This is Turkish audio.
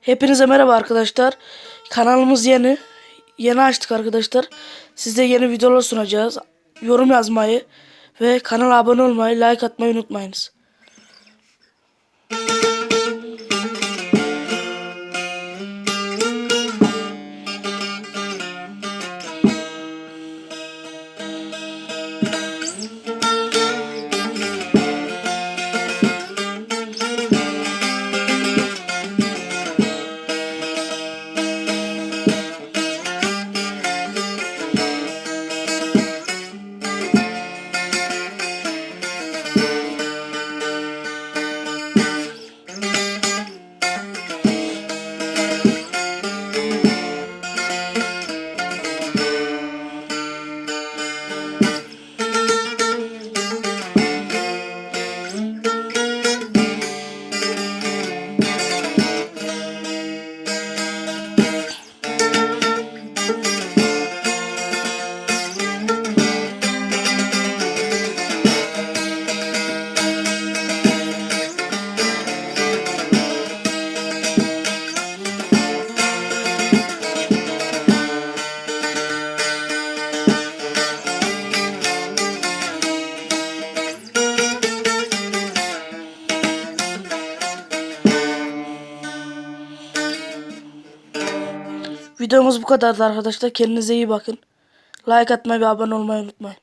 Hepinize merhaba arkadaşlar. Kanalımız yeni. Yeni açtık arkadaşlar. Size yeni videolar sunacağız. Yorum yazmayı ve kanala abone olmayı, like atmayı unutmayınız. Videomuz bu kadardı arkadaşlar. Kendinize iyi bakın. Like atmayı ve abone olmayı unutmayın.